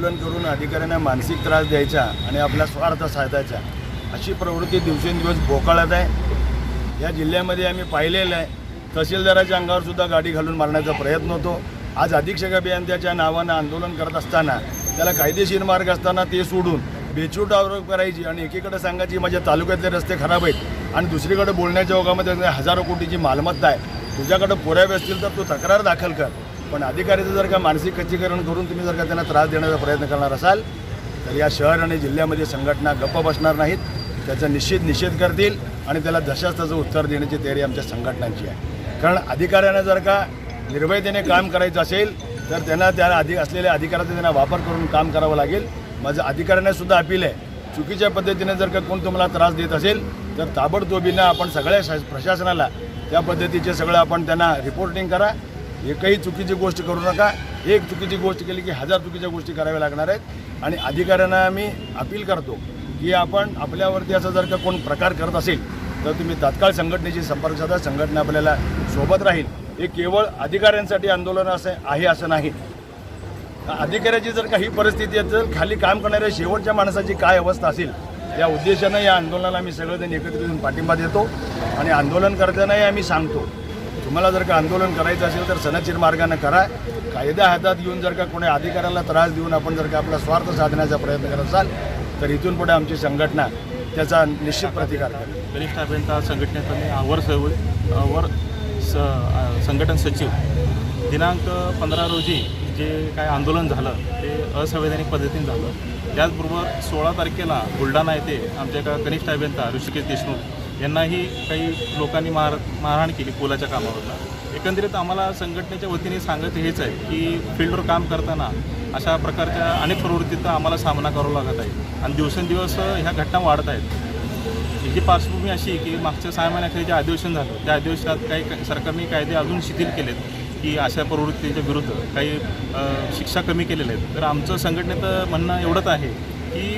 आंदोलन करून अधिकाऱ्यांना मानसिक त्रास द्यायचा आणि आपला स्वार्थ साधायचा अशी प्रवृत्ती दिवसेंदिवस बोकाळत आहे. या जिल्ह्यामध्ये आम्ही पाहिलेलं आहे. तहसीलदाराच्या अंगावर सुद्धा गाडी घालून मारण्याचा प्रयत्न होतो. आज अधीक्षक अभियंत्याच्या नावानं आंदोलन करत असताना त्याला कायदेशीर मार्ग असताना ते सोडून बेछूट आरोप करायची आणि एकीकडे सांगायची माझ्या तालुक्यातले रस्ते खराब आहेत आणि दुसरीकडे बोलण्याच्या ओघामध्ये हजारो कोटीची मालमत्ता आहे. तुझ्याकडे पुरावे असतील तर तू तक्रार दाखल कर. पण अधिकाऱ्याचं जर का मानसिक खच्चीकरण करून तुम्ही जर का त्यांना त्रास देण्याचा प्रयत्न करणार असाल तर या शहर आणि जिल्ह्यामध्ये संघटना गप्प बसणार नाहीत. त्याचा निश्चित निषेध करतील आणि त्याला जशाच त्याचं उत्तर देण्याची तयारी आमच्या संघटनांची आहे. कारण अधिकाऱ्यांना जर का निर्भयतेने काम करायचं असेल तर त्यांना त्या अधिक असलेल्या अधिकाराचा त्यांना वापर करून काम करावं लागेल. माझं अधिकाऱ्यांना सुद्धा अपील आहे चुकीच्या पद्धतीने जर का कोण तुम्हाला त्रास देत असेल तर ताबडतोबीनं आपण सगळ्या प्रशासनाला त्या पद्धतीचे सगळं आपण त्यांना रिपोर्टिंग करा. एकही चुकीची गोष्ट करू नका. एक चुकीची गोष्ट केली की हजार चुकीच्या गोष्टी कराव्या लागणार आहेत. आणि अधिकाऱ्यांना मी अपील करतो की आपण आपल्यावरती असं जर का कोण प्रकार करत असेल तर तुम्ही तात्काळ संघटनेशी संपर्क साधा. संघटना आपल्याला सोबत राहील. हे केवळ अधिकाऱ्यांसाठी आंदोलन असं आहे असं नाही. अधिकाऱ्याची जर काही परिस्थिती असेल खाली काम करणाऱ्या शेवटच्या माणसाची काय अवस्था असेल या उद्देशानं या आंदोलनाला आम्ही सगळेजण एकत्रित येऊन पाठिंबा देतो. आणि आंदोलन करतानाही आम्ही सांगतो तुम्हाला जर का आंदोलन करायचं असेल तर सनचिर मार्गाने करा. कायदा हातात घेऊन जर का कोणी अधिकाऱ्याला त्रास देऊन आपण जर का आपला स्वार्थ साधण्याचा प्रयत्न करत असाल तर इथून पुढे आमची संघटना त्याचा निश्चित प्रतिकार करेल. कनिष्ठ अभियंता संघटनेचा आवर सवय सव वर स संघटन सचिव दिनांक पंधरा रोजी जे काय आंदोलन झालं ते असंवैधानिक पद्धतीने झालं. त्याचबरोबर सोळा तारखेला बुलढाणा येथे आमच्या एका कनिष्ठ अभियंता ऋषिकेश देशमुख यांनाही काही लोकांनी मार मारहाण केली पुलाच्या कामावरनं. एकंदरीत आम्हाला संघटनेच्या वतीने सांगत हेच आहे की फील्डवर काम करताना अशा प्रकारच्या अनेक प्रवृत्तीचा आम्हाला सामना करावा लागत आहे. आणि दिवसेंदिवस ह्या घटना वाढत आहेत. याची पार्श्वभूमी अशी की मागच्या सहा महिन्याखेरी जे अधिवेशन झालं त्या अधिवेशनात काही सरकारने कायदे अजून शिथिल केलेत की अशा प्रवृत्तीच्या विरुद्ध काही शिक्षा कमी केलेल्या आहेत. तर आमचं संघटनेचं म्हणणं एवढंच आहे की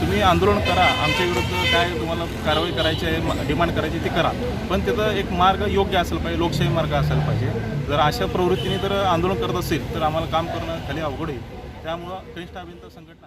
तुम्ही आंदोलन करा आमच्या विरुद्ध काय तुम्हाला कारवाई करायची आहे डिमांड करायची ती करा. पण त्याचा एक मार्ग योग्य असेल पाहिजे लोकशाही मार्ग असायला पाहिजे. जर अशा प्रवृत्तीने जर आंदोलन करत असेल तर आम्हाला काम करणं खाली अवघड होईल त्यामुळं कनिष्ठ अभियंता संघटना